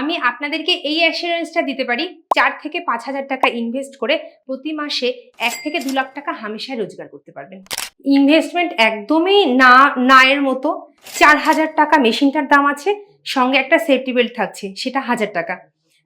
আমি আপনাদেরকে এই অ্যাসিওরেন্সটা দিতে পারি, চার থেকে পাঁচ হাজার টাকা ইনভেস্ট করে প্রতি মাসে এক থেকে দু লাখ টাকা হামেশায় রোজগার করতে পারবেন। ইনভেস্টমেন্ট একদমই না, নায়ের মতো। চার হাজার টাকা মেশিনটার দাম আছে, সঙ্গে একটা সেফটি বেল্ট থাকছে, সেটা হাজার টাকা।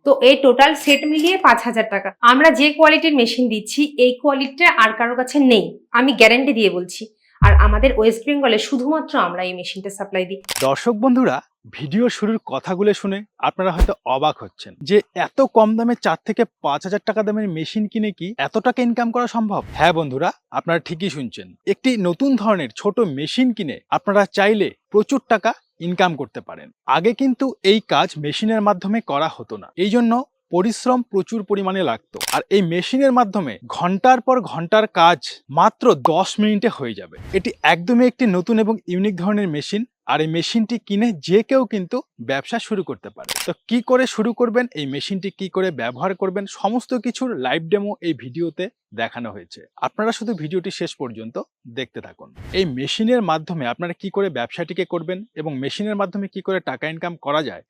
তো এই টোটাল সেট মিলিয়ে পাঁচ হাজার টাকা। আমরা যে কোয়ালিটির মেশিন দিচ্ছি, এই কোয়ালিটিটা আর কারোর কাছে নেই। আমি গ্যারেন্টি দিয়ে বলছি। আর আমাদের ওয়েস্ট বেঙ্গলে শুধুমাত্র আমরা এই মেশিনটা সাপ্লাই দিই। দর্শক বন্ধুরা, ভিডিও শুরুর কথাগুলো শুনে আপনারা হয়তো অবাক হচ্ছেন যে এত কম দামে চার থেকে পাঁচ হাজার টাকা দামের মেশিন কিনে কি এত টাকা ইনকাম করা সম্ভব? হ্যাঁ বন্ধুরা, আপনারা ঠিকই শুনছেন। একটি নতুন ধরনের ছোট মেশিন কিনে আপনারা চাইলে প্রচুর টাকা ইনকাম করতে পারেন। আগে কিন্তু এই কাজ মেশিনের মাধ্যমে করা হতো না। এই জন্য পরিশ্রম প্রচুর পরিমাণে লাগতো। আর এই মেশিনের মাধ্যমে ঘণ্টার পর ঘণ্টার কাজ মাত্র দশ মিনিটে হয়ে যাবে। এটি একদমই একটি নতুন এবং ইউনিক ধরনের মেশিন। আর এই মেশিনটি কিনে যে কেউ কিন্তু ব্যবসা শুরু করতে পারে। তো কি করে শুরু করবেন, এই মেশিনটি কি করে ব্যবহার করবেন, সমস্ত কিছুর লাইভ ডেমো এই ভিডিওতে দেখানো হয়েছে। আপনারা শুধু ভিডিওটি শেষ পর্যন্ত দেখতে থাকুন। এই মেশিনের মাধ্যমে আপনারা কি করে ব্যবসাটিকে করবেন এবং মেশিনের মাধ্যমে কি করে টাকা ইনকাম করা যায়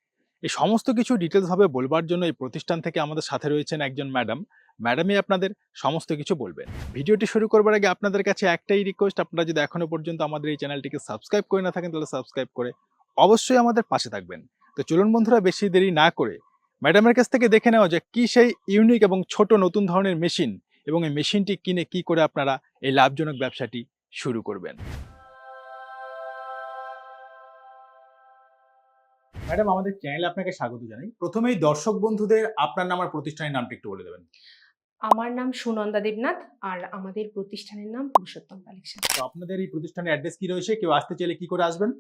এই সমস্ত কিছু ডিটেলস ভাবে বলবার জন্য এই প্রতিষ্ঠান থেকে আমাদের সাথে রয়েছেন একজন ম্যাডাম ম্যাডামই আপনাদের সমস্ত কিছু বলবেন ভিডিওটি শুরু করবার আগে আপনাদের কাছে একটাই রিকোয়েস্ট আপনারা যদি এখনও পর্যন্ত আমাদের এই চ্যানেলটিকে সাবস্ক্রাইব করে না থাকেন, তাহলে সাবস্ক্রাইব করে অবশ্যই আমাদের পাশে থাকবেন। তো চলুন বন্ধুরা, বেশি দেরি না করে ম্যাডামের কাছ থেকে দেখে নেওয়া যে কি সেই ইউনিক এবং ছোট নতুন ধরনের মেশিন এবং এই মেশিনটি কিনে কি করে আপনারা এই লাভজনক ব্যবসাটি শুরু করবেন। ম্যাডাম আমাদের চ্যানেলে আপনাকে স্বাগত জানাই। প্রথমেই দর্শক বন্ধুদের আপনার নাম আর প্রতিষ্ঠানের নামটি একটু বলে দেবেন। আমার নাম সুনন্দা দেবনাথ আর আমাদের প্রতিষ্ঠানের নাম পুরুষোত্তম কালেকশন তো আপনাদের এই প্রতিষ্ঠানের অ্যাড্রেস কি রয়েছে? কেউ আসতে চাইলে কি করে আসবেন?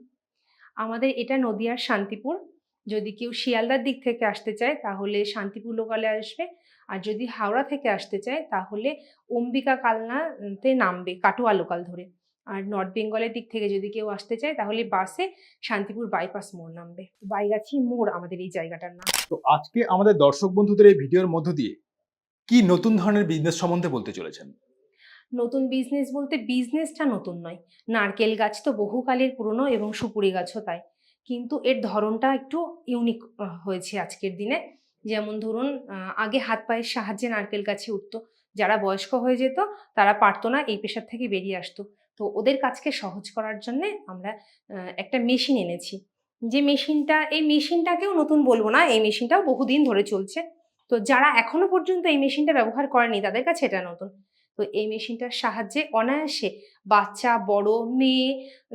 আমাদের এটা নদিয়ার শান্তিপুর। যদি কেউ শিয়ালদার দিক থেকে আসতে চায় তাহলে শান্তিপুর লোকালে আসবে। আর যদি হাওড়া থেকে আসতে চায় তাহলে অম্বিকা কালনাতে নামবে কাটোয়া লোকাল ধরে। আর নর্থ বেঙ্গলের দিক থেকে যদি কেউ আসতে চায় তাহলে বাসে শান্তিপুর বাইপাস মোড় নামবে। বাইগাছি মোড় আমাদের এই জায়গাটার নাম। তো আজকে আমাদের দর্শক বন্ধুদের এই ভিডিওর মধ্য দিয়ে কি নতুন ধরনের বিজনেস সম্বন্ধে বলতে চলেছেন? নতুন বিজনেস বলতে বিজনেসটা নতুন নয়। নারকেল গাছ তো বহুকালের পুরনো এবং সুপুরি গাছও তাই। কিন্তু এর ধরনটা একটু ইউনিক হয়েছে আজকের দিনে। যেমন ধরুন আগে হাত পায়ের সাহায্যে নারকেল গাছে উঠতো। যারা বয়স্ক হয়ে যেত তারা পারতো না এই পেশার থেকে বেরিয়ে আসতো। তো ওদের কাজকে সহজ করার জন্যে আমরা একটা মেশিন এনেছি। যে মেশিনটা, এই মেশিনটাকেও নতুন বলব না, এই মেশিনটাও বহুদিন ধরে চলছে। তো যারা এখনও পর্যন্ত এই মেশিনটা ব্যবহার করেনি, তাদের কাছে এটা নতুন। তো এই মেশিনটার সাহায্যে অনায়াসে বাচ্চা, বড়, মেয়ে,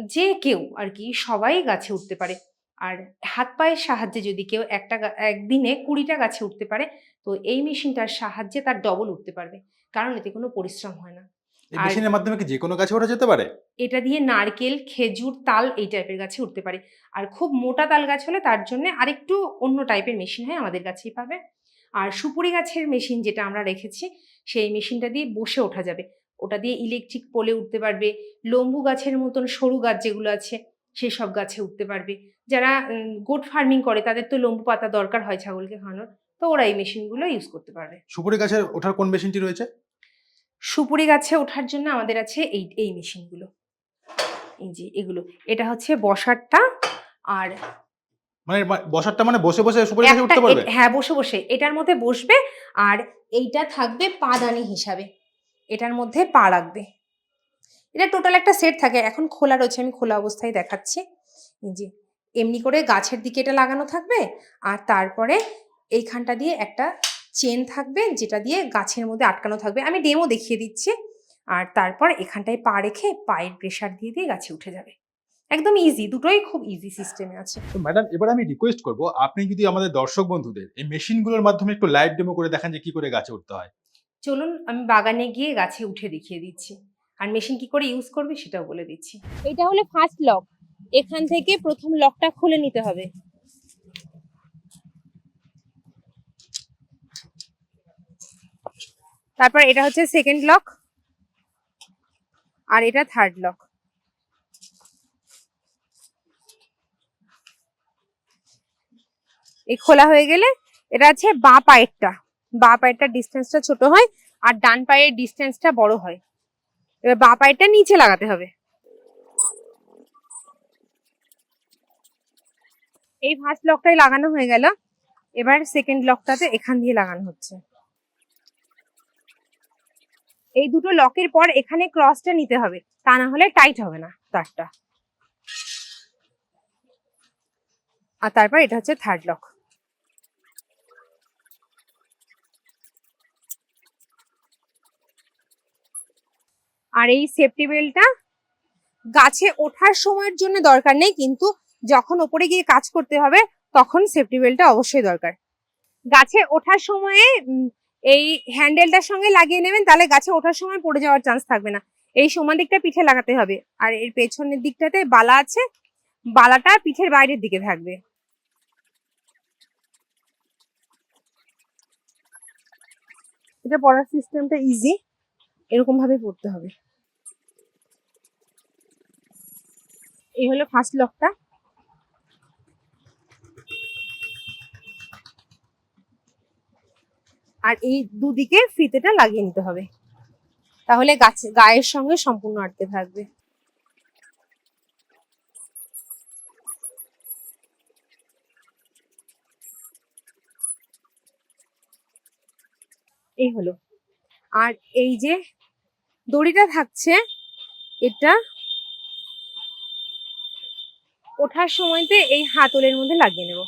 যে কেউ আর কি সবাই গাছে উঠতে পারে। আর হাত পায়ের সাহায্যে যদি কেউ একটা একদিনে কুড়িটা গাছে উঠতে পারে, তো এই মেশিনটার সাহায্যে তার ডবল উঠতে পারবে। কারণ এতে কোনো পরিশ্রম হয় না। এই মেশিনের মাধ্যমে কি যে কোনো গাছে ওঠা যেতে পারে? এটা দিয়ে নারকেল খেজুর তাল এই টাইপের গাছে উঠতে পারে। আর খুব মোটা তাল গাছ হলে তার জন্য আরেকটু অন্য টাইপের মেশিন হয় আমাদের কাছেই পাবে। আর সুপুরি গাছের মেশিন যেটা আমরা রেখেছি সেই মেশিনটা দিয়ে বসে ওঠা যাবে। ওটা দিয়ে ইলেকট্রিক পোলে উঠতে পারবে লম্বু গাছের মতন সরু গাছ যেগুলো আছে সেই সব গাছে উঠতে পারবে। যারা গোট ফার্মিং করে তাদের তো লম্বু পাতা দরকার হয় ছাগলকে খাওয়ানোর তো ওরা এই মেশিনগুলো ইউজ করতে পারবে। সুপুরি গাছের ওঠার কোন মেশিনটি রয়েছে? সুপুরি গাছে ওঠার জন্য আমাদের আছে এই এই মেশিনগুলো। এই যে এগুলো। এটা হচ্ছে বসারটা আর মানে বসারটা মানে বসে বসে সুপুরি গাছে উঠতে পারবে? হ্যাঁ বসে বসে। এটার মধ্যে বসবে আর এইটা থাকবে পাদানি হিসাবে। এটার মধ্যে পা রাখবে। এটা টোটাল একটা সেট থাকে। এখন খোলা রয়েছে আমি খোলা অবস্থায় দেখাচ্ছি। যে এমনি করে গাছের দিকে এটা লাগানো থাকবে আর তারপরে এইখানটা দিয়ে একটা চেন থাকবে যেটা দিয়ে গাছের মধ্যে আটকানো থাকবে। আমি ডেমো দেখিয়ে দিচ্ছি। আর তারপর এখানটায় পা রেখে পায়ের প্রেশার দিয়ে দিয়ে গাছে উঠে যাবে। একদম ইজি দুটোই খুব ইজি সিস্টেমে আছে। তো ম্যাডাম এবার আমি রিকোয়েস্ট করব আপনি যদি আমাদের দর্শক বন্ধুদের এই মেশিনগুলোর মাধ্যমে একটু লাইভ ডেমো করে দেখান যে কি করে গাছে উঠতে হয়। চলুন আমি বাগানে গিয়ে গাছে উঠে দেখিয়ে দিচ্ছি। আর মেশিন কি করে ইউজ করবে সেটাও বলে দিচ্ছি। এটা হলো ফার্স্ট লক এখান থেকে প্রথম লকটা খুলে নিতে হবে। তারপর এটা হচ্ছে সেকেন্ড লক আর এটা থার্ড লক এই খোলা হয়ে গেলে এটা আছে বাঁ পায়েরটা। বাঁ পায়েরটা ডিস্টেন্সটা ছোট হয় আর ডান পায়ের ডিস্টেন্সটা বড় হয়। এবার বাঁ পায়েরটা নিচে লাগাতে হবে। এই ফার্স্ট লকটাই লাগানো হয়ে গেল। এবার সেকেন্ড লকটাতে এখান দিয়ে লাগানো হচ্ছে। এই দুটো লকের পর এখানে ক্রসটা নিতে হবে। তা না হলে টাইট হবে না তারটা। আর তারপর এটা হচ্ছে থার্ড লক আর এই সেফটি বেল্টটা গাছে ওঠার সময়ের জন্য দরকার নেই, কিন্তু যখন ওপরে গিয়ে কাজ করতে হবে, তখন সেফটি বেল্টটা অবশ্যই দরকার। গাছে ওঠার সময়ে এই হ্যান্ডেলটার সঙ্গে লাগিয়ে নেবেন, তাহলে গাছে ওঠার সময় পড়ে যাওয়ার চান্স থাকবে না। এই সমান দিকটা পিঠে লাগাতে হবে। আর এর পেছনের দিকটাতে বালা আছে, বালাটা পিঠের বাইরের দিকে থাকবে। এটা পড়ার সিস্টেমটা ইজি এরকম ভাবে পড়তে হবে। এই হলো ফার্স্ট লকটা আর এই দুদিকে ফিতেটা লাগিয়ে নিতে হবে। তাহলে গাছ, গায়ের সঙ্গে সম্পূর্ণ আটকে থাকবে। এই হলো। আর এই যে দড়িটা থাকছে, এটা ওঠার সময়তে এই হাতলের মধ্যে লাগিয়ে নেব।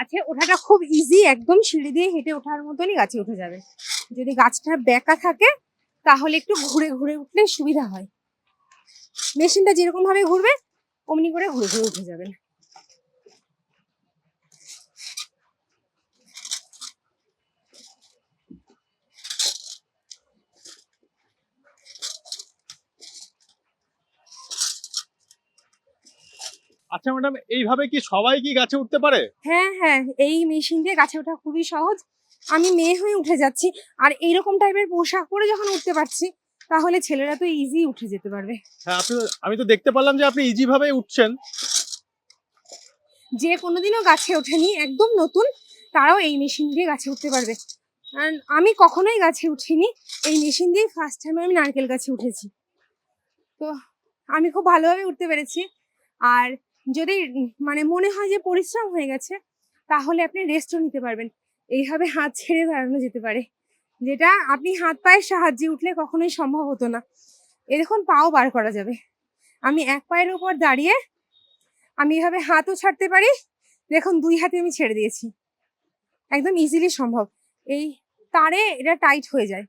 গাছে ওঠাটা খুব ইজি একদম সিঁড়ি দিয়ে হেঁটে ওঠার মতনই গাছে উঠে যাবে। যদি গাছটা বেঁকা থাকে, তাহলে একটু ঘুরে ঘুরে উঠলে সুবিধা হয়। মেশিনটা যেরকম ভাবে ঘুরবে, অমনি করে ঘুরে ঘুরে উঠে যাবেন আচ্ছা ম্যাডাম এইভাবে কি সবাই কি গাছে উঠতে পারে? হ্যাঁ হ্যাঁ এই মেশিন দিয়ে গাছে ওঠা খুবই সহজ। আমি মেয়ে হয়ে উঠে যাচ্ছি আর এইরকম টাইপের পোশাক পরে যখন উঠতে পারছি তাহলে ছেলেরা তো ইজি উঠে যেতে পারবে। হ্যাঁ আপনি আমি তো দেখতে পারলাম যে আপনি ইজি ভাবে উঠছেন। যে কোনোদিনও গাছে ওঠেনি একদম নতুন তারাও এই মেশিন দিয়ে গাছে উঠতে পারবে। আর আমি কখনোই গাছে উঠিনি এই মেশিন দিয়ে ফার্স্ট টাইম আমি নারকেল গাছে উঠেছি। তো আমি খুব ভালোভাবে উঠতে পেরেছি আর যদি মানে মনে হয় যে পরিশ্রম হয়ে গেছে, তাহলে আপনি রেস্টও নিতে পারবেন। এইভাবে হাত ছেড়ে দাঁড়ানো যেতে পারে। যেটা আপনি হাত পায়ের সাহায্যে উঠলে কখনোই সম্ভব হতো না। এ দেখুন, পাও বার করা যাবে। আমি এক পায়ের উপর দাঁড়িয়ে আমি এভাবে হাতও ছাড়তে পারি। দেখুন, দুই হাতে আমি ছেড়ে দিয়েছি। একদম ইজিলি সম্ভব। এই তারে এটা টাইট হয়ে যায়।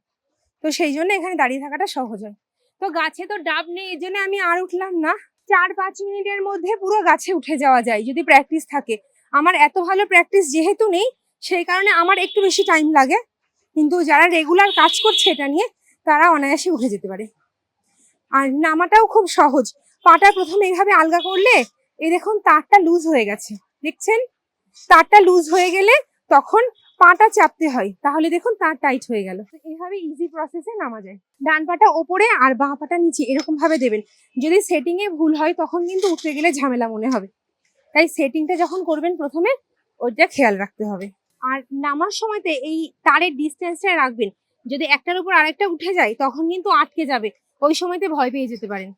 তো সেই জন্য এখানে দাঁড়িয়ে থাকাটা সহজ হয়। তো গাছে তো ডাব নেই এই জন্য আমি আর উঠলাম না। চার পাঁচ মিনিটের মধ্যে পুরো গাছে উঠে যাওয়া যায় যদি প্র্যাকটিস থাকে। আমার এত ভালো প্র্যাকটিস যেহেতু নেই, সেই কারণে আমার একটু বেশি টাইম লাগে। কিন্তু যারা রেগুলার কাজ করছে এটা নিয়ে, তারা অনায়াসে উঠে যেতে পারে। আর নামাটাও খুব সহজ। পাটা প্রথমে এইভাবে আলগা করলে, এই দেখুন তারটা লুজ হয়ে গেছে। দেখছেন? তারটা লুজ হয়ে গেলে তখন পাটা চাপতে হয়। তাহলে দেখুন তার টাইট হয়ে গেল। এইভাবে ইজি প্রসেসে নামা যায়। ডান পাটা ওপরে আর বাঁ পাটা নিচে এরকম ভাবে দেবেন। যদি সেটিং এ ভুল হয় তখন কিন্তু উঠতে গেলে ঝামেলা মনে হবে। তাই সেটিংটা যখন করবেন প্রথমে ওইটা খেয়াল রাখতে হবে। আর নামার সময়তে এই তারের ডিস্টেন্সটা রাখবেন। যদি একটার উপর আরেকটা উঠে যায় তখন কিন্তু আটকে যাবে। ওই সময়তে ভয় পেয়ে যেতে পারেন।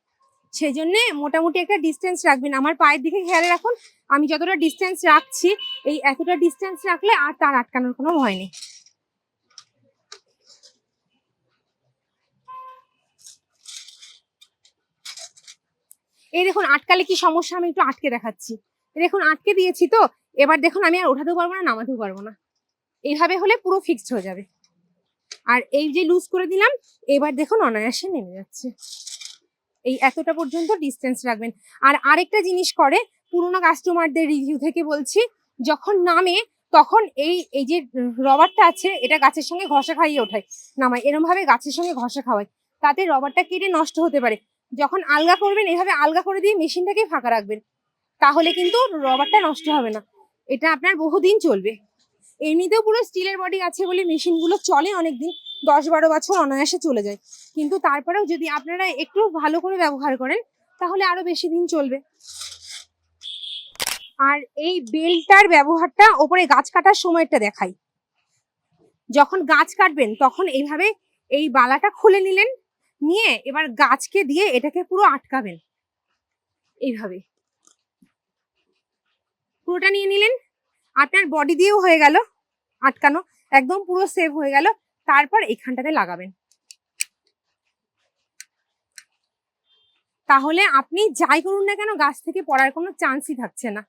সেই জন্য মোটামুটি একটা ডিস্টেন্স রাখবেন। আমার পায়ের দিকে খেয়াল রাখুন, আমি যতটা ডিস্টেন্স রাখছি, এই এতটা ডিস্টেন্স রাখলে আর তার আটকানোর কোনো ভয় নেই। এই দেখুন, আটকালে কি সমস্যা? আমি একটু আটকে দেখাচ্ছি। দেখুন, আটকে দিয়েছি তো, এবার দেখুন, আমি আর ওঠাতেও পারব না, নামাতেও পারব না। এইভাবে হলে পুরো ফিক্সড হয়ে যাবে। আর এই যে লুজ করে দিলাম, এবার দেখুন, অনায়াসে নেমে যাচ্ছে। এই এতটা পর্যন্ত ডিস্টেন্স রাখবেন। আর আরেকটা জিনিস করে, পুরোনো কাস্টমারদের রিভিউ থেকে বলছি, যখন নামে, তখন এই এই যে রবারটা আছে, এটা গাছের সঙ্গে ঘষা খাইয়ে ওঠায়, নামায়। এরমভাবে গাছের সঙ্গে ঘষা খাওয়ায়। তাতে রবারটা কেটে নষ্ট হতে পারে। যখন আলগা করবেন, এভাবে আলগা করে দিয়ে মেশিনটাকে ফাঁকা রাখবেন, তাহলে কিন্তু রবারটা নষ্ট হবে না। এটা আপনার বহুদিন চলবে। এমনিতেও পুরো স্টিলের বডি আছে বলে মেশিনগুলো চলে অনেক দিন দশ বারো বছর অনায়াসে চলে যায়। কিন্তু তারপরেও যদি আপনারা একটু ভালো করে ব্যবহার করেন, তাহলে আরও বেশি দিন চলবে। আর এই বেলটার ব্যবহারটা ওপরে গাছ কাটার সময়টা দেখাই। যখন গাছ কাটবেন, তখন এইভাবে এই বালাটা খুলে নিলেন, নিয়ে এবার গাছকে দিয়ে এটাকে পুরো আটকাবেন। এইভাবে। পুরোটা নিয়ে নিলেন, আপনার বডি দিয়েও হয়ে গেল আটকানো, একদম পুরো সেভ হয়ে গেল। তারপর এখানটাতে লাগাবেন। তাহলে আপনি যাই করুন না কেন, গাছ থেকে পড়ার কোনো চান্সই থাকছে না।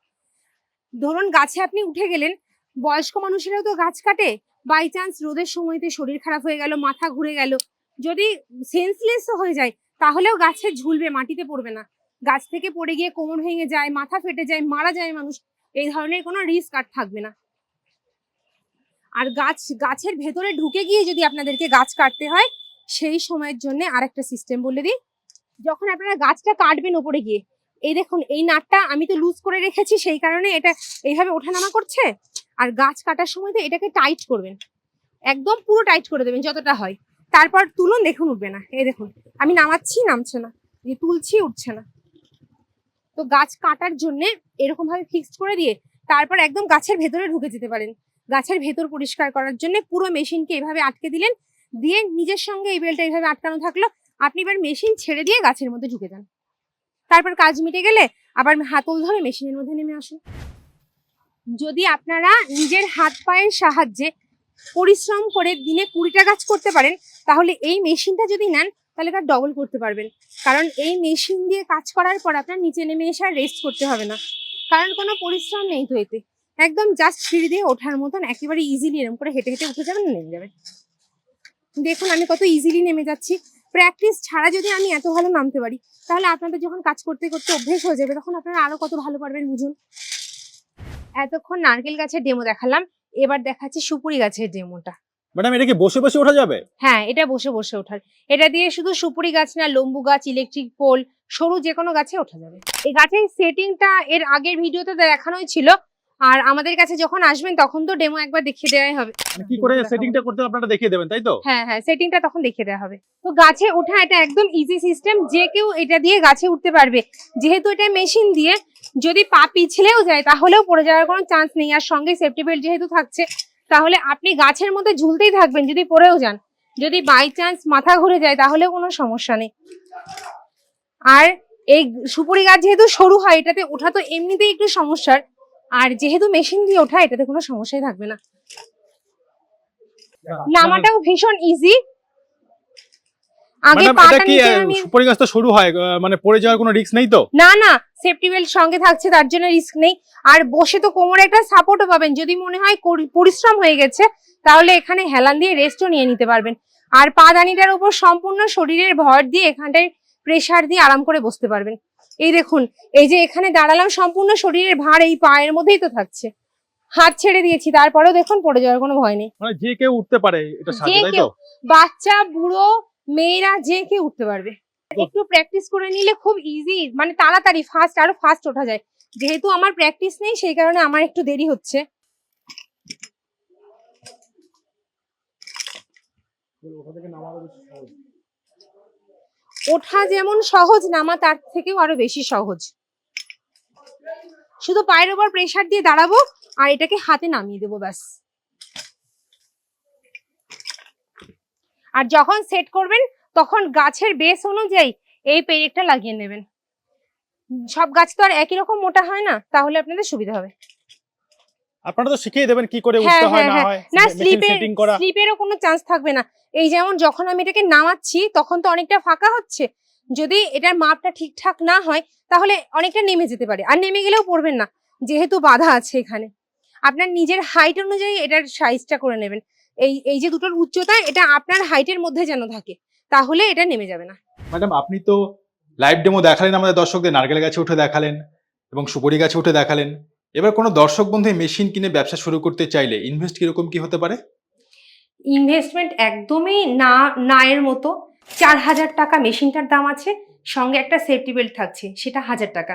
ধরুন গাছে আপনি উঠে গেলেন, বয়স্ক মানুষেরাও তো গাছ কাটে। বাই চান্স রোদের সময়তে শরীর খারাপ হয়ে গেল, মাথা ঘুরে গেল। যদি সেন্সলেস হয়ে যায়, তাহলেও গাছে ঝুলবে, মাটিতে পড়বে না। গাছ থেকে পড়ে গিয়ে কোমর ভেঙে যায়, মাথা ফেটে যায়, মারা যায় মানুষ। এই ধরনের কোনো রিস্ক আর থাকবে না। আর গাছ, গাছের ভেতরে ঢুকে গিয়ে যদি আপনাদেরকে গাছ কাটতে হয়, সেই সময়ের জন্য আরেকটা সিস্টেম বলে দিই। যখন আপনারা গাছটা কাটবেন ওপরে গিয়ে, এই দেখুন, এই নাটটা আমি তো লুজ করে রেখেছি, সেই কারণে এটা এইভাবে ওঠানামা করছে। আর গাছ কাটার সময় তো এটাকে টাইট করবেন। একদম পুরো টাইট করে দেবেন, যতটা হয়। তারপর তুলুন দেখুন উঠবে না। এই দেখুন, আমি নামাচ্ছি, নামছে না। এই তুলছি, উঠছে না। তো গাছ কাটার জন্যে এরকমভাবে ফিক্সড করে দিয়ে, তারপর একদম গাছের ভেতরে ঢুকে যেতে পারেন। গাছের ভেতর পরিষ্কার করার জন্য পুরো মেশিনকে এভাবে আটকে দিলেন। দিয়ে নিজের সঙ্গে এই বেলটা এইভাবে আটকানো থাকল। আপনি এবার মেশিন ছেড়ে দিয়ে গাছের মধ্যে ঢুকে যান। তারপর কাজ মিটে গেলে আবার হাতল ধরে মেশিনের মধ্যে নেমে আসুন। যদি আপনারা নিজের হাত পায়ের সাহায্যে পরিশ্রম করে দিনে কুড়িটা গাছ করতে পারেন, তাহলে এই মেশিনটা যদি নেন, তাহলে তার ডবল করতে পারবেন। কারণ এই মেশিন দিয়ে কাজ করার পর আপনার নিচে নেমে এসে আর রেস্ট করতে হবে না। কারণ কোনো পরিশ্রম নেই তো এতে। একদম জাস্ট সিঁড়ি দিয়ে ওঠার মতন একেবারে ইজিলি এরকম করে হেঁটে হেঁটে উঠে যাবেন নেমে যাবেন দেখুন আমি কত ইজিলি নেমে যাচ্ছি। প্র্যাকটিস ছাড়া যদি আমি এত ভালো নামতে পারি তাহলে আপনাদের যখন কাজ করতে করতে অভ্যেস হয়ে যাবে তখন আপনারা আরও কত ভালো পারবেন বুঝুন। এতক্ষণ নারকেল গাছের ডেমো দেখালাম এবার দেখাচ্ছি সুপুরি গাছের ডেমোটা ম্যাডাম এটা কি বসে বসে ওঠা যাবে? হ্যাঁ এটা বসে বসে ওঠার। এটা দিয়ে শুধু সুপুরি গাছ না লম্বু গাছ ইলেকট্রিক পোল সরু যে কোনো গাছে ওঠা যাবে। এই গাছের সেটিংটা এর আগের ভিডিওতে দেখানোই ছিল আর আমাদের কাছে যখন আসবেন তখন তো ডেমো একবার দেখিয়ে দেওয়াই হবে। কি করে সেটিংটা করতে আপনারা দেখিয়ে দেবেন তাই তো? হ্যাঁ হ্যাঁ সেটিংটা তখন দেখিয়ে দেওয়া হবে। তো গাছে ওঠা এটা একদম ইজি সিস্টেম যে কেউ এটা দিয়ে গাছে উঠতে পারবে। যেহেতু এটা মেশিন দিয়ে যদি পা পিছলেও যায় তাহলেও পড়ে যাওয়ার কোনো চান্স নেই। আর সঙ্গে সেফটি বেল্ট যেহেতু থাকছে তাহলে আপনি গাছের মধ্যে ঝুলতেই থাকবেন যদি পড়েও যান। যদি বাই চান্স মাথা ঘুরে যায় তাহলেও কোনো সমস্যা নেই। আর এই সুপুরি গাছ যেহেতু সরু হয় এটাতে ওঠা তো এমনিতেই একটু সমস্যার। আর যেহেতু মেশিন দিয়ে ওঠা এটাতে কোনো সমস্যাই থাকবে না। নামাটাও ভীষণ ইজি আগে ম্যাডাম পাটা এটা কি নিচে নামিয়ে সুপারি গাছ তো শুরু হয় মানে পড়ে যাওয়ার কোনো রিস্ক নেই তো? না না সেফটি বেল্ট সঙ্গে থাকছে তার জন্য রিস্ক নেই। আর বসে তো কোমরে একটা সাপোর্টও পাবেন। যদি মনে হয় পরিশ্রম হয়ে গেছে তাহলে এখানে হেলান দিয়ে রেস্টও নিয়ে নিতে পারবেন। আর পা দানিটার উপর সম্পূর্ণ শরীরের ভর দিয়ে এখানটায় প্রেসার দিয়ে আরাম করে বসতে পারবেন। এই দেখুন এই যে এখানে দাঁড়ালাম সম্পূর্ণ শরীরের ভার এই পায়ের মধ্যেই তো থাকছে। হাত ছেড়ে দিয়েছি তারপরেও দেখুন পড়ে যাওয়ার কোনো ভয় নেই। মানে যে কেউ উঠতে পারে এটা সাথে তাই তো? বাচ্চা বুড়ো মেয়েরা যে কেউ উঠতে পারবে। একটু প্র্যাকটিস করে নিলে খুব ইজি মানে তাড়াতাড়ি ফাস্ট আরও ফাস্ট ওঠা যায়। যেহেতু আমার প্র্যাকটিস নেই সেই কারণে আমার একটু দেরি হচ্ছে। ওঠা যেমন সহজ, নামা তার থেকেও আরও বেশি সহজ। শুধু পায়ের ওপর প্রেসার দিয়ে দাঁড়াবো আর এটাকে হাতে নামিয়ে দেবো, ব্যাস। আর যখন সেট করবেন, তখন গাছের বেস অনুযায়ী এই পেরেকটা লাগিয়ে নেবেন। সব গাছ তো আর একই রকম মোটা হয় না, তাহলে আপনাদের সুবিধা হবে। আপনারা তো শিখিয়ে দেবেন কি করে হ্যাঁ, উঠতে হয় হ্যাঁ, না হ্যাঁ। হয় না স্লিপের স্লিপেরও কোনো চান্স থাকবে না। এই যেমন যখন আমি এটাকে নামাচ্ছি তখন তো অনেকটা ফাঁকা হচ্ছে। যদি এটার মাপটা ঠিকঠাক না হয় তাহলে অনেকটা নেমে যেতে পারে। আর নেমে গেলেও পড়বেন না যেহেতু বাধা আছে এখানে। আপনার নিজের হাইট অনুযায়ী এটার সাইজটা করে নেবেন। এই এই যে দুটোর উচ্চতা এটা আপনার হাইটের মধ্যে যেন থাকে তাহলে এটা নেমে যাবে না। ম্যাডাম আপনি তো লাইভ ডেমো দেখালেন আমাদের দর্শকদের নারকেল গাছে উঠে দেখালেন এবং সুপারি গাছে উঠে দেখালেন। এবার কোনো দর্শক বন্ধু মেশিন কিনে ব্যবসা শুরু করতে চাইলে ইনভেস্ট কীরকম কি হতে পারে? ইনভেস্টমেন্ট একদমই না নায়ের মতো। চার হাজার টাকা মেশিনটার দাম আছে, সঙ্গে একটা সেফটি বেল্ট থাকছে, সেটা হাজার টাকা।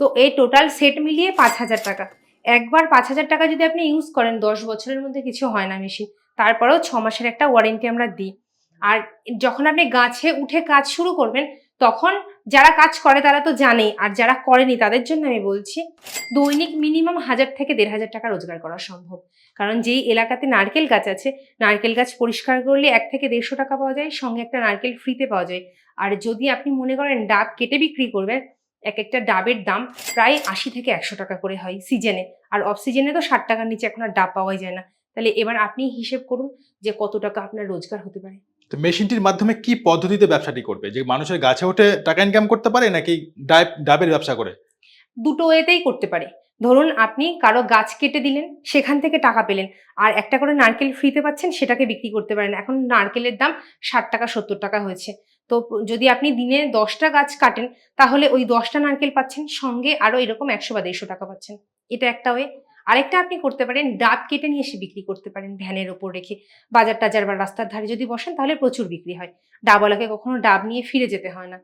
তো এই টোটাল সেট মিলিয়ে পাঁচ হাজার টাকা। একবার পাঁচ হাজার টাকা যদি আপনি ইউজ করেন, দশ বছরের মধ্যে কিছু হয় না মেশিন তারপরেও ছ মাসের একটা ওয়ারেন্টি আমরা দিই। আর যখন আপনি গাছে উঠে কাজ শুরু করবেন, তখন যারা কাজ করে তারা তো জানেই, আর যারা করেনি তাদের জন্য আমি বলছি, দৈনিক মিনিমাম হাজার থেকে দেড় হাজার টাকা রোজগার করা সম্ভব। কারণ যেই এলাকাতে নারকেল গাছ আছে, নারকেল গাছ পরিষ্কার করলে এক থেকে দেড়শো টাকা পাওয়া যায়, সঙ্গে একটা নারকেল ফ্রিতে পাওয়া যায়। আর যদি আপনি মনে করেন ডাব কেটে বিক্রি করবেন, এক একটা ডাবের দাম প্রায় আশি থেকে একশো টাকা করে হয় সিজনে আর অফ সিজনে তো ষাট টাকার নিচে এখন আর ডাব পাওয়াই যায় না। তাহলে এবার আপনি হিসেব করুন যে কত টাকা আপনার রোজগার হতে পারে। তো মেশিনটির মাধ্যমে কি পদ্ধতিতে ব্যবসাটি করবে? যে মানুষের গাছে উঠে টাকা ইনকাম করতে পারে নাকি ডাব ডাবের ব্যবসা করে? দুটো ওয়েতেই করতে পারে। ধরুন আপনি কারও গাছ কেটে দিলেন, সেখান থেকে টাকা পেলেন, আর একটা করে নারকেল ফ্রিতে পাচ্ছেন, সেটাকে বিক্রি করতে পারেন। এখন নারকেলের দাম ষাট টাকা, সত্তর টাকা হয়েছে। তো যদি আপনি দিনে দশটা গাছ কাটেন, তাহলে ওই দশটা নারকেল পাচ্ছেন, সঙ্গে আরও এরকম একশো বা দেড়শো টাকা পাচ্ছেন। এটা একটা ওয়ে আরেকটা আপনি করতে পারেন, ডাব কেটে নিয়ে এসে বিক্রি করতে পারেন ভ্যানের ওপর রেখে। বাজার টাজার বা রাস্তার ধারে যদি বসেন তাহলে প্রচুর বিক্রি হয়। ডাবওয়ালাকে কখনো ডাব নিয়ে ফিরে যেতে হয় না।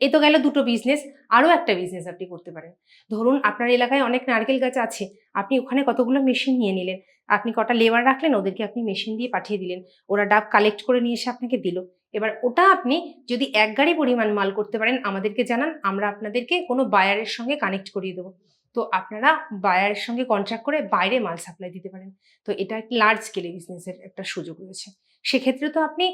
এ তো গেল দুটো বিজনেস আরও একটা বিজনেস আপনি করতে পারেন। ধরুন আপনার এলাকায় অনেক নারকেল গাছ আছে, আপনি ওখানে কতগুলো মেশিন নিয়ে নিলেন। আপনি কটা লেবার রাখলেন, ওদেরকে আপনি মেশিন দিয়ে পাঠিয়ে দিলেন। ওরা ডাব কালেক্ট করে নিয়ে এসে আপনাকে দিল। এবার ওটা আপনি যদি এক গাড়ি পরিমাণ মাল করতে পারেন, আমাদেরকে জানান, আমরা আপনাদেরকে কোনো বায়ারের সঙ্গে কানেক্ট করিয়ে দেবো। তো আপনারা বায়ারের সঙ্গে কন্ট্রাক্ট করে বাইরে মাল সাপ্লাই দিতে পারেন। তো এটা লার্জ স্কেলে বিজনেসের একটা সুযোগ রয়েছে। সেক্ষেত্রে তো আপনি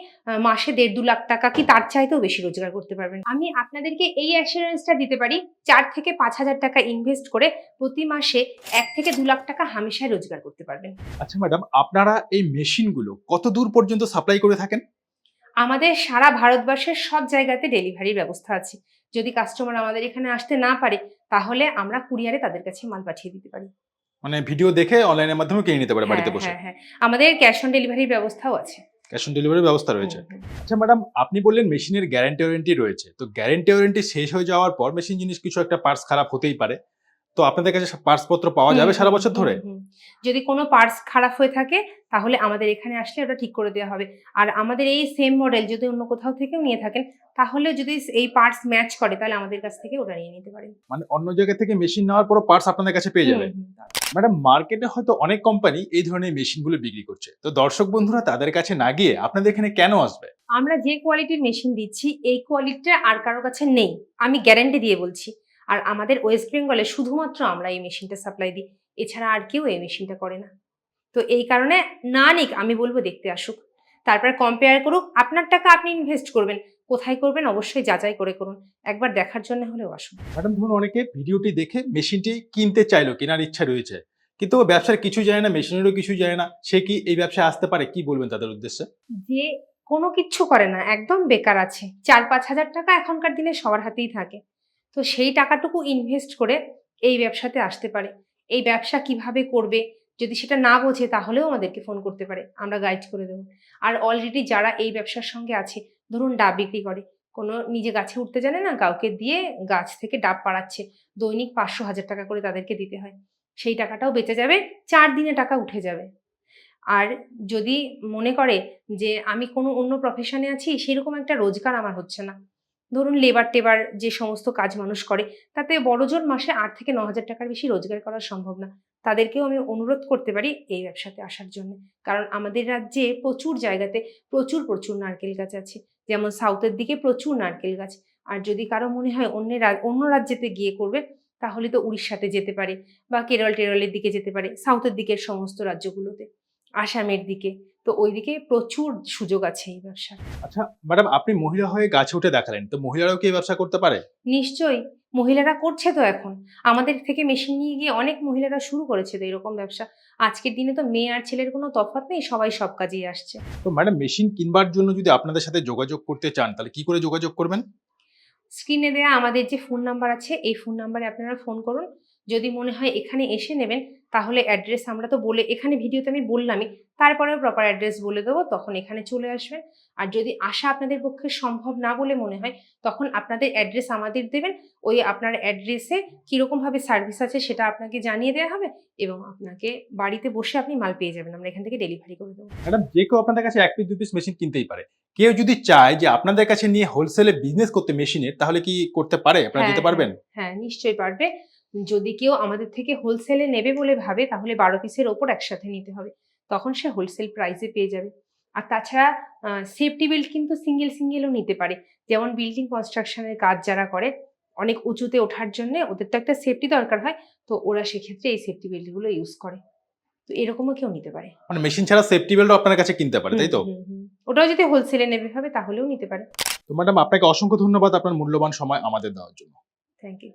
মাসে দেড় দু লাখ টাকা কি তার চাইতেও বেশি রোজগার করতে পারবেন। আমি আপনাদেরকে এই অ্যাসিওরেন্সটা দিতে পারি চার থেকে পাঁচ হাজার টাকা ইনভেস্ট করে প্রতি মাসে এক থেকে দু লাখ টাকা হামেশায় রোজগার করতে পারবেন। আচ্ছা ম্যাডাম আপনারা এই মেশিনগুলো কত দূর পর্যন্ত সাপ্লাই করে থাকেন? আমাদের সারা ভারতবর্ষের সব জায়গাতে ডেলিভারির ব্যবস্থা আছে। যদি কাস্টমার আমাদের এখানে আসতে না পারে তাহলে আমরা কুরিয়ারে তাদের কাছে মাল পাঠিয়ে দিতে পারি। মানে ভিডিও দেখে অনলাইনের মাধ্যমে কিনে নিতে পারে বাড়িতে হ্যাঁ, বসে। হ্যাঁ হ্যাঁ। আমাদের ক্যাশ অন ডেলিভারির ব্যবস্থাও আছে। ক্যাশ অন ডেলিভারির ব্যবস্থা রয়েছে। আচ্ছা ম্যাডাম আপনি বললেন মেশিনের গ্যারান্টি ওয়ারেন্টি রয়েছে। তো গ্যারান্টি ওয়ারেন্টি শেষ হয়ে যাওয়ার পর মেশিন জিনিস কিছু একটা পার্টস খারাপ হতেই পারে। তো আপনাদের কাছে পার্টস পত্র পাওয়া যাবে সারা বছর ধরে? যদি কোনো পার্টস খারাপ হয়ে থাকে তাহলে আমাদের এখানে আসলে ওটা ঠিক করে দেওয়া হবে। আর আমাদের এই সেম মডেল যদি অন্য কোথাও থেকেও নিয়ে থাকেন তাহলে যদি এই পার্টস ম্যাচ করে তাহলে আমাদের কাছ থেকে ওটা নিয়ে নিতে পারেন। মানে অন্য জায়গা থেকে মেশিন নেওয়ার পরও পার্টস আপনাদের কাছে পেয়ে যাবে। ম্যাডাম মার্কেটে হয়তো অনেক কোম্পানি এই ধরনের মেশিনগুলো বিক্রি করছে। তো দর্শক বন্ধুরা তাদের কাছে না গিয়ে আপনাদের এখানে কেন আসবে? আমরা যে কোয়ালিটির মেশিন দিচ্ছি এই কোয়ালিটিটা আর কারও কাছে নেই। আমি গ্যারান্টি দিয়ে বলছি। আর আমাদের ওয়েস্ট বেঙ্গলে শুধুমাত্র আমরা এই মেশিনটা সাপ্লাই দিই এছাড়া আর কেউ এই মেশিনটা করে না। তো এই কারণে না নিক আমি বলব দেখতে আসুক। তারপর কম্পেয়ার করুক আপনার টাকা আপনি ইনভেস্ট করবেন কোথায় করবেন অবশ্যই যাচাই করে করুন একবার দেখার জন্য হলেও আসুন। ম্যাডাম ধরুন অনেকে ভিডিওটি দেখে মেশিনটি কিনতে চাইলো কেনার ইচ্ছা রয়েছে কিন্তু ব্যবসার কিছু জানে না মেশিনেরও কিছু জানে না সে কি এই ব্যবসায় আসতে পারে কি বলবেন তাদের উদ্দেশ্যে? যে কোনো কিচ্ছু করে না একদম বেকার আছে। চার পাঁচ হাজার টাকা এখনকার দিনে সবার হাতেই থাকে। তো সেই টাকাটুকু ইনভেস্ট করে এই ব্যবসাতে আসতে পারে। এই ব্যবসা কীভাবে করবে, যদি সেটা না বোঝে তাহলেও আমাদেরকে ফোন করতে পারে, আমরা গাইড করে দেবো। আর অলরেডি যারা এই ব্যবসার সঙ্গে আছে, ধরুন ডাব বিক্রি করে, কোনো নিজে গাছে উঠতে জানে না, কাউকে দিয়ে গাছ থেকে ডাব পাড়াচ্ছে, দৈনিক পাঁচশো হাজার টাকা করে তাদেরকে দিতে হয়। সেই টাকাটাও বেঁচে যাবে, চার দিনে টাকা উঠে যাবে। আর যদি মনে করে যে আমি কোনো অন্য প্রফেশনে আছি, সেরকম একটা রোজগার আমার হচ্ছে না। ধরুন লেবার টেবার যে সমস্ত কাজ মানুষ করে, তাতে বড়জোর মাসে আট থেকে ন হাজার টাকার বেশি রোজগার করা সম্ভব না। তাদেরকেও আমি অনুরোধ করতে পারি এই ব্যবসাতে আসার জন্য। কারণ আমাদের রাজ্যে প্রচুর জায়গাতে প্রচুর প্রচুর নারকেল গাছ আছে। যেমন সাউথের দিকে প্রচুর নারকেল গাছ। আর যদি কারও মনে হয় অন্য অন্য রাজ্যেতে গিয়ে করবে, তাহলে তো উড়িষ্যাতে যেতে পারে বা কেরল টেরলের দিকে যেতে পারে সাউথের দিকের সমস্ত রাজ্যগুলোতে। আসামের দিকে তো ওইদিকে প্রচুর সুযোগ আছে এই ব্যবসার। আচ্ছা ম্যাডাম আপনি মহিলা হয়ে গাছে উঠে দেখালেন তো মহিলারাও কি এই ব্যবসা করতে পারে? নিশ্চয়ই মহিলারা করছে তো এখন। আমাদের থেকে মেশিন নিয়ে গিয়ে অনেক মহিলারা শুরু করেছে তো এরকম ব্যবসা। আজকের দিনে তো মেয়ে আর ছেলের কোনো তফাৎ নেই সবাই সব কাজেই আসছে। তো ম্যাডাম মেশিন কিনবার জন্য যদি আপনাদের সাথে যোগাযোগ করতে চান তাহলে কি করে যোগাযোগ করবেন? স্ক্রিনে দেওয়া আমাদের যে ফোন নাম্বার আছে এই ফোন নাম্বারে আপনারা ফোন করুন। যদি মনে হয় এখানে এসে নেবেন তাহলে অ্যাড্রেস আমরা তো বলে এখানে ভিডিওতে আমি বললামই তারপরেও প্রপার অ্যাড্রেস বলে দেবো তখন এখানে চলে আসবেন আর যদি আসা আপনাদের পক্ষে সম্ভব না বলে মনে হয় তখন আপনাদের অ্যাড্রেস আমাদের দেবেন ওই আপনার অ্যাড্রেসে কীরকমভাবে সার্ভিস আছে সেটা আপনাকে জানিয়ে দেওয়া হবে এবং আপনাকে বাড়িতে বসে আপনি মাল পেয়ে যাবেন আমরা এখান থেকে ডেলিভারি করে দেবো। ম্যাডাম যে কেউ আপনাদের কাছে এক পিস দু পিস মেশিন কিনতেই পারে। কেউ যদি চায় যে আপনাদের কাছে নিয়ে হোলসেলে বিজনেস করতে মেশিনের তাহলে কি করতে পারে? আপনারা হ্যাঁ, দিতে পারবেন? হ্যাঁ নিশ্চয়ই পারবে। যদি কেউ আমাদের থেকে হোলসেলে নেবে বলে ভাবে তাহলে বারো পিসের ওপর একসাথে নিতে হবে। তখন সে হোলসেল প্রাইসে পেয়ে যাবে। আর তাছাড়া সেফটি বেল্ট কিন্তু সিঙ্গেল সিঙ্গেলও নিতে পারে। যেমন বিল্ডিং কনস্ট্রাকশনের কাজ যারা করে অনেক উঁচুতে ওঠার জন্য ওদের তো একটা সেফটি দরকার হয় তো ওরা সেক্ষেত্রে এই সেফটি বেল্টগুলো ইউজ করে। তো এরকমও কেউ নিতে পারে। মানে মেশিন ছাড়া সেফটি বেল্টও আপনার কাছে কিনতে পারে তাই তো। ওটাও যদি হোলসেলে নেবে হবে তাহলেও নিতে পারে। তো ম্যাডাম আপনাকে অসংখ্য ধন্যবাদ আপনার মূল্যবান সময় আমাদের দেওয়ার জন্য। Thank you